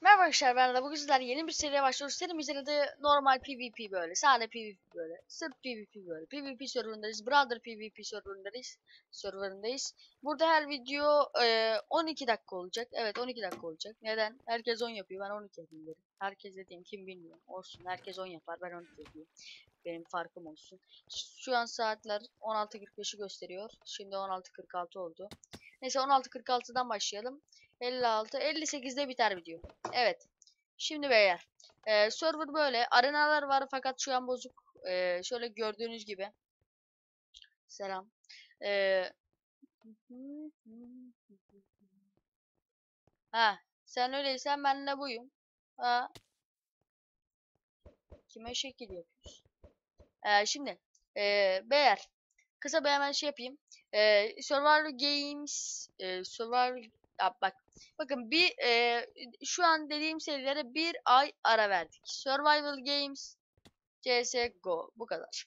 Merhaba arkadaşlar ben de bugün sizlerle yeni bir seriye başlıyoruz. Serimizin de normal PvP böyle. Sade PvP böyle. Sırf PvP böyle. PvP serverındayız. Brother PvP serverındayız. Serverındayız. Burada her video e, 12 dakika olacak. Evet 12 dakika olacak. Neden? Herkes 10 yapıyor. Ben 12 yapayım dedim. Herkes dediğim kim bilmiyorum. Olsun. Herkes 10 yapar. Ben 12 yapayım. Benim farkım olsun. Şu an saatler 16.45'i gösteriyor. Şimdi 16.46 oldu. Neyse 16.46'dan başlayalım. 56, 58'de biter video. Evet. Şimdi beyler. E, server böyle. Arenalar var fakat şu an bozuk. E, şöyle gördüğünüz gibi. Selam. E, ha, sen öyleysen ben de buyum. Ha. Kime şekil yapıyorsun? E, şimdi. E, beyler. Kısa bir hemen şey yapayım. E, Survivor Games e, Survivor ya bak bakın bir e, şu an dediğim serilere bir ay ara verdik. Survival Games CS:GO bu kadar.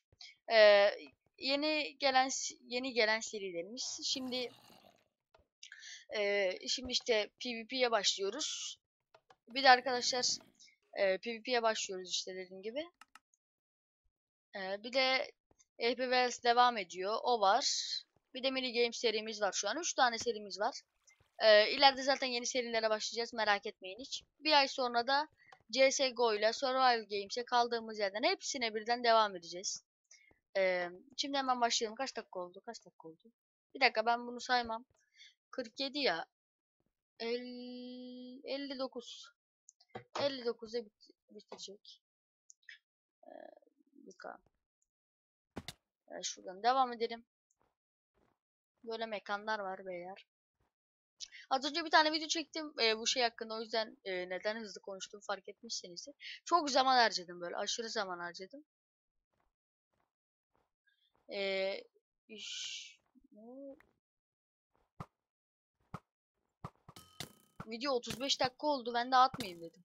E, yeni gelen yeni gelen serilerimiz. Şimdi e, şimdi işte PvP'ye başlıyoruz. Bir de arkadaşlar e, PvP'ye başlıyoruz işte dediğim gibi. E, bir de FPS devam ediyor. O var. Bir de mini game serimiz var şu an. 3 tane serimiz var. Ee, ileride zaten yeni serilere başlayacağız. Merak etmeyin hiç. Bir ay sonra da CSGO ile Survival Games'e kaldığımız yerden hepsine birden devam edeceğiz. Ee, şimdi hemen başlayalım. Kaç dakika oldu? Kaç dakika oldu? Bir dakika ben bunu saymam. 47 ya. 50, 59. 59'da bit bitecek. Ee, bir Evet, şuradan devam edelim. Böyle mekanlar var beyler. Az önce bir tane video çektim e, bu şey hakkında o yüzden e, neden hızlı konuştum fark etmişsinizdir. Çok zaman harcadım böyle aşırı zaman harcadım. E, iş, Video 35 dakika oldu ben de atmayayım dedim.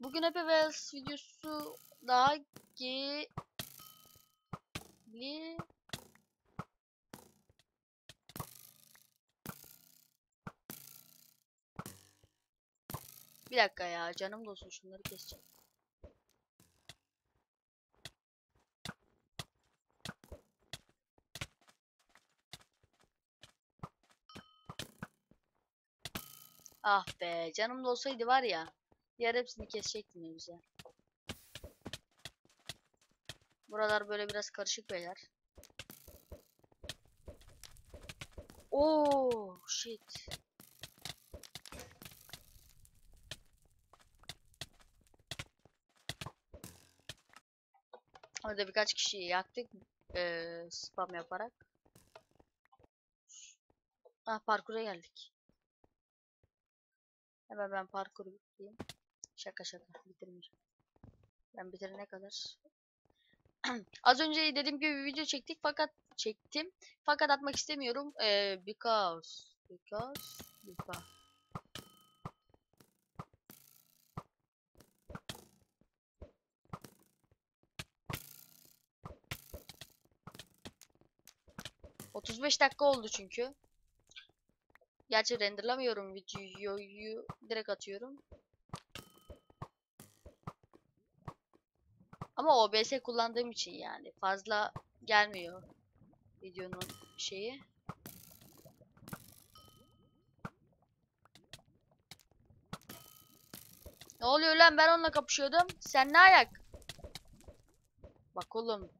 Bugün Happy Wheels videosu daha geli Bir dakika ya canım dostum şunları keseceğim. Ah be canım da olsaydı var ya. Diğer hepsini kesecektim ne güzel. Buralar böyle biraz karışık beyler. Oh shit. Orada birkaç kişiyi yaktık. Ee, spam yaparak. Ah parkura geldik. Hemen ben parkuru bitireyim. Şaka şaka bitirmeyeceğim. Ben bitirene kadar. Az önce dediğim gibi bir video çektik fakat çektim. Fakat atmak istemiyorum. Ee, because because because 35 dakika oldu çünkü. Gerçi renderlamıyorum videoyu direkt atıyorum. Ama OBS kullandığım için yani fazla gelmiyor videonun şeyi. Ne oluyor lan ben onunla kapışıyordum. Sen ne ayak? Bak oğlum.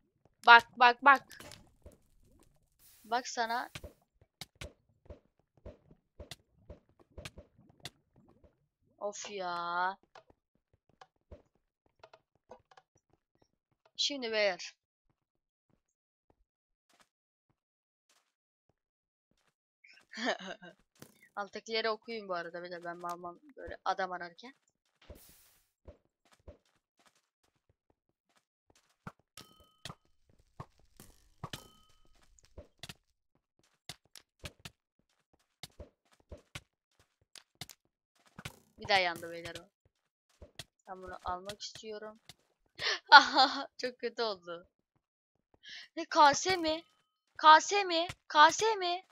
Bak bak bak. Bak sana. Of ya. Şimdi beyler. Alttakileri okuyun bu arada bir de ben babam böyle adam ararken. Daha beyler o. Ben bunu almak istiyorum. Çok kötü oldu. Ne kase mi? Kase mi? Kase mi?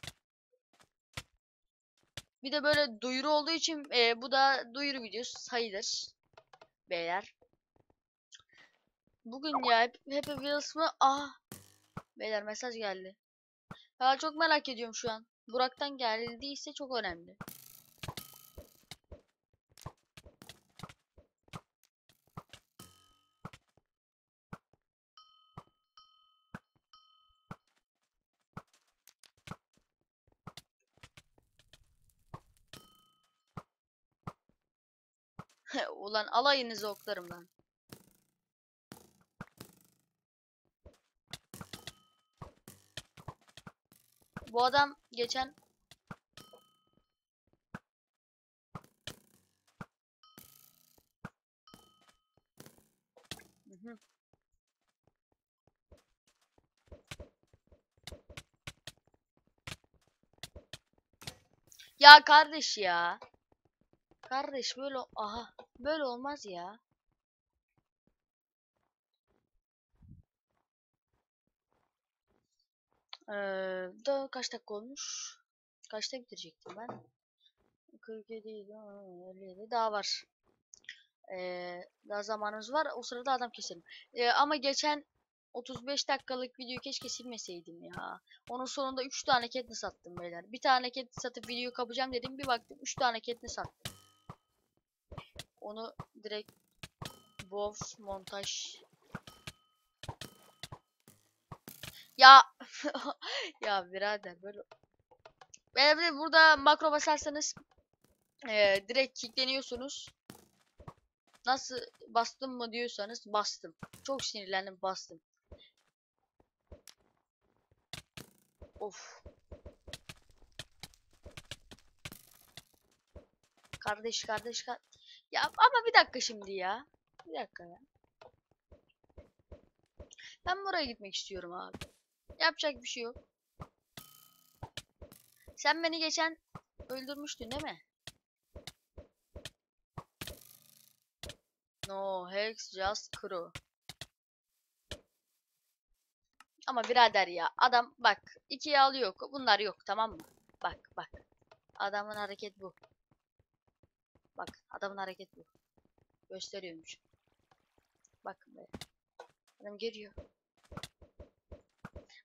Bir de böyle duyuru olduğu için e, bu da duyuru videosu sayılır. Beyler. Bugün ya hep, hep Wheels mı? Ah. Beyler mesaj geldi. Ya çok merak ediyorum şu an. Burak'tan geldiyse çok önemli. Ulan alayınızı oklarım lan. Bu adam geçen. Ya kardeş ya. Kardeş böyle aha böyle olmaz ya. Ee, da kaç dakika olmuş? Kaçta bitirecektim ben? 47 idi, aa, 57 daha var. Ee, daha zamanımız var. O sırada adam keselim. Ee, ama geçen 35 dakikalık videoyu keşke silmeseydim ya. Onun sonunda 3 tane Katniss sattım beyler. Bir tane Katniss satıp videoyu kapacağım dedim. Bir baktım 3 tane Katniss sattım. Onu direkt WoW montaj Ya ya birader böyle de burada makro basarsanız eee, direkt kilitleniyorsunuz. Nasıl bastım mı diyorsanız bastım. Çok sinirlendim bastım. Of. Kardeş kardeş kar Ya ama bir dakika şimdi ya. Bir dakika ya. Ben buraya gitmek istiyorum abi. Yapacak bir şey yok. Sen beni geçen öldürmüştün değil mi? No, Hex just crew. Ama birader ya adam bak ikiye alıyor. Bunlar yok tamam mı? Bak bak. Adamın hareket bu. Bak adamın hareket bu. Gösteriyormuş. Bakın be. Adam geliyor.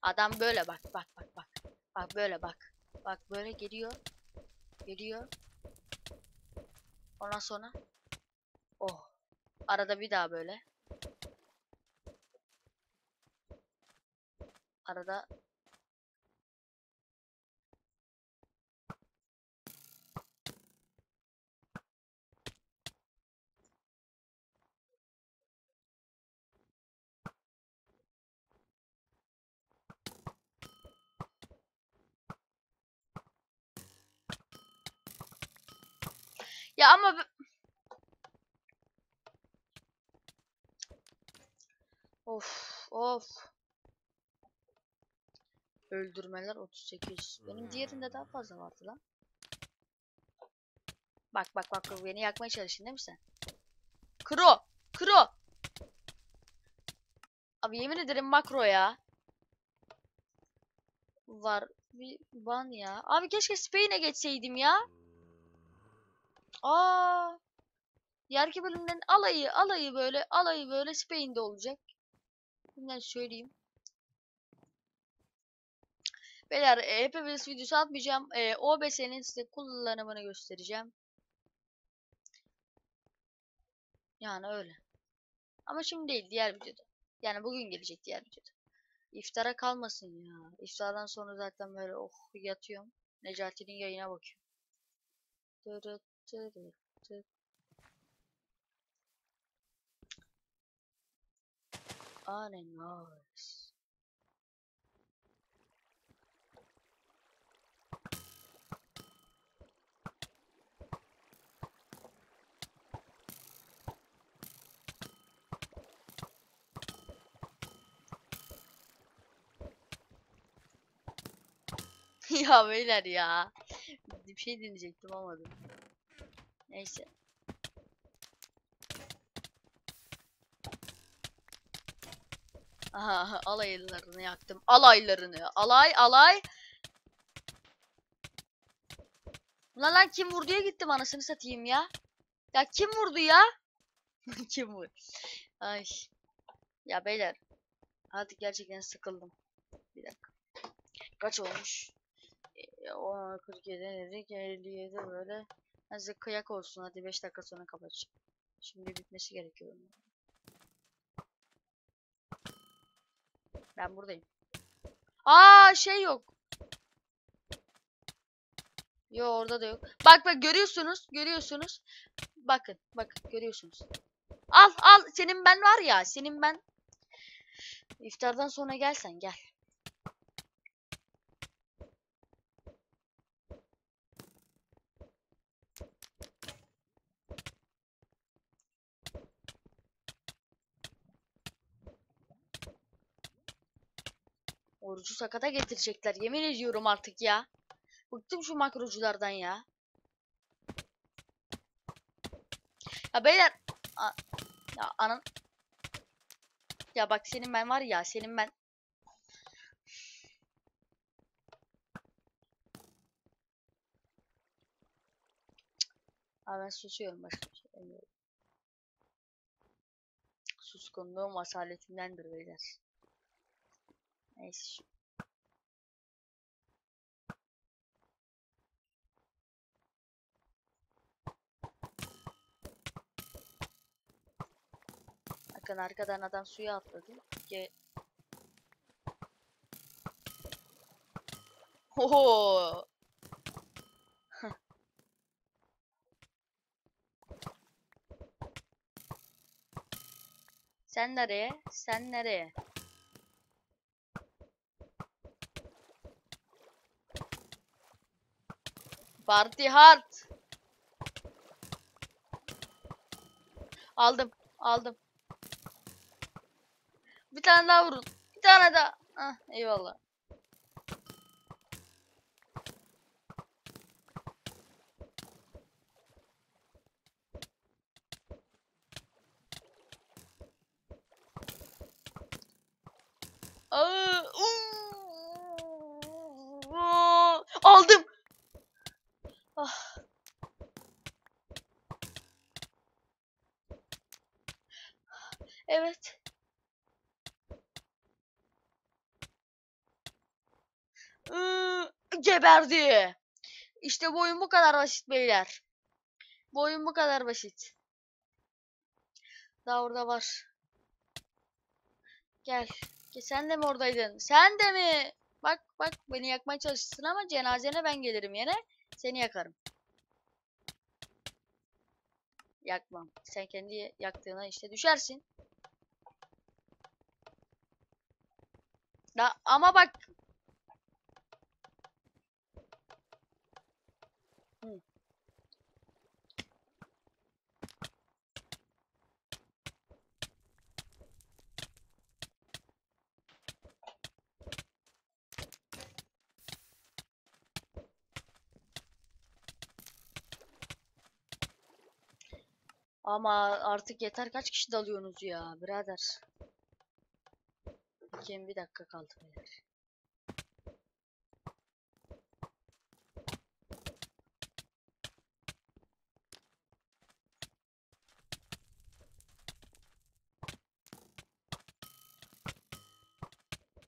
Adam böyle bak bak bak bak. Bak böyle bak. Bak böyle geliyor. Geliyor. Ondan sonra oh. Arada bir daha böyle. Arada Of of. Öldürmeler 38. Benim diğerinde daha fazla vardı lan. Bak bak bak beni yakmaya çalıştın değil mi sen? Kro! Kro! Abi yemin ederim makro ya. Var bir ban ya. Abi keşke Spain'e geçseydim ya. Aa. Diğerki bölümden alayı alayı böyle alayı böyle Spain'de olacak. Bundan söyleyeyim. Beyler e, hepimiz videosu atmayacağım. E, OBS'nin size kullanımını göstereceğim. Yani öyle. Ama şimdi değil diğer videoda. Yani bugün gelecek diğer videoda. İftara kalmasın ya. İftardan sonra zaten böyle oh yatıyorum. Necati'nin yayına bakıyorum. Dırıt dırıt Ananas. ya beyler ya. Bir şey dinleyecektim olmadı. Neyse. Aha alaylarını yaktım. Alaylarını. Alay alay. Ulan lan kim vurduya gittim anasını satayım ya. Ya kim vurdu ya? kim vurdu? Ay. Ya beyler. Artık gerçekten sıkıldım. Bir dakika. Kaç olmuş? E, 10, 47 dedik. 57 böyle. Azıcık kıyak olsun. Hadi 5 dakika sonra kapatacağım. Şimdi bitmesi gerekiyor. Ben buradayım. Aa şey yok. Yo orada da yok. Bak bak görüyorsunuz. Görüyorsunuz. Bakın bakın görüyorsunuz. Al al senin ben var ya senin ben. İftardan sonra gelsen gel. Orucu sakata getirecekler. Yemin ediyorum artık ya. Bıktım şu makroculardan ya. Ya beyler. A ya anan. Ya bak senin ben var ya senin ben. Abi ben susuyorum başka bir şey demiyorum. Suskunluğum asaletimdendir beyler. Neyse. Bakın arkadan adam suya atladı. Ge Oho! Sen nereye? Sen nereye? Party hard. Aldım. Aldım. Bir tane daha vurun. Bir tane daha. Ah, eyvallah. Aa, uuu. Aldım. Ah. Evet. Iıı, geberdi. İşte bu oyun bu kadar basit beyler. Bu oyun bu kadar basit. Daha orada var. Gel. Sen de mi oradaydın? Sen de mi? Bak bak beni yakmaya çalışsın ama cenazene ben gelirim yine. Seni yakarım. Yakmam. Sen kendi yaktığına işte düşersin. Da ama bak. Ama artık yeter kaç kişi dalıyorsunuz ya birader. Bakayım bir dakika kaldı beyler.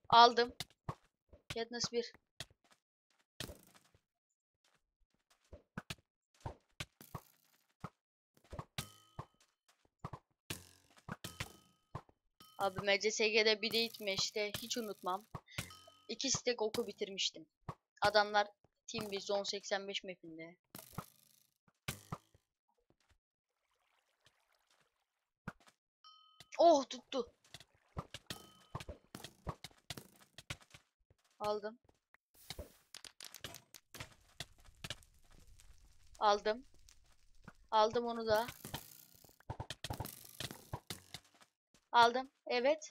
Aldım. Katniss 1. Abi MCSG'de bir de itme işte hiç unutmam. İki stack oku bitirmiştim. Adamlar Team bir Zone 85 mapinde. Oh tuttu. Aldım. Aldım. Aldım onu da. Aldım. Evet.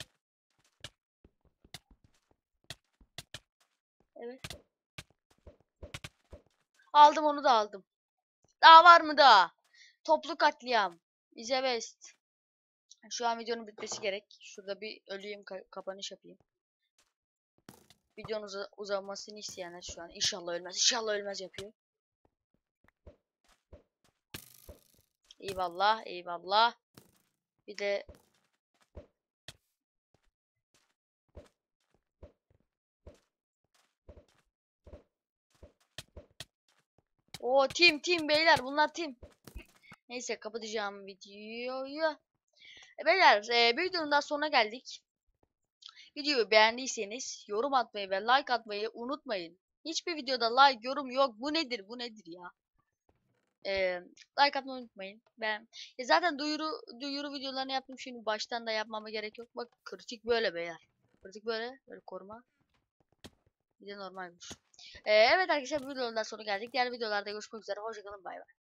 Evet. Aldım onu da aldım. Daha var mı daha? Toplu katliam. Bize best. Şu an videonun bitmesi gerek. Şurada bir öleyim ka- kapanış yapayım. Videonun uza- uzamasını isteyenler şu an inşallah ölmez. İnşallah ölmez yapıyor. Eyvallah, eyvallah. Bir de O tim tim beyler bunlar tim. Neyse kapatacağım videoyu. E, beyler e, bir videonun daha sonuna geldik. Videoyu beğendiyseniz yorum atmayı ve like atmayı unutmayın. Hiçbir videoda like yorum yok. Bu nedir? Bu nedir ya? E, like atmayı unutmayın. Ben ya zaten duyuru duyuru videolarını yaptım şimdi baştan da yapmama gerek yok. Bak kritik böyle beyler. Kritik böyle böyle koruma. Bir de normalmiş. E, evet arkadaşlar bu videonun daha sonuna geldik. Diğer videolarda görüşmek üzere. Hoşçakalın bay bay.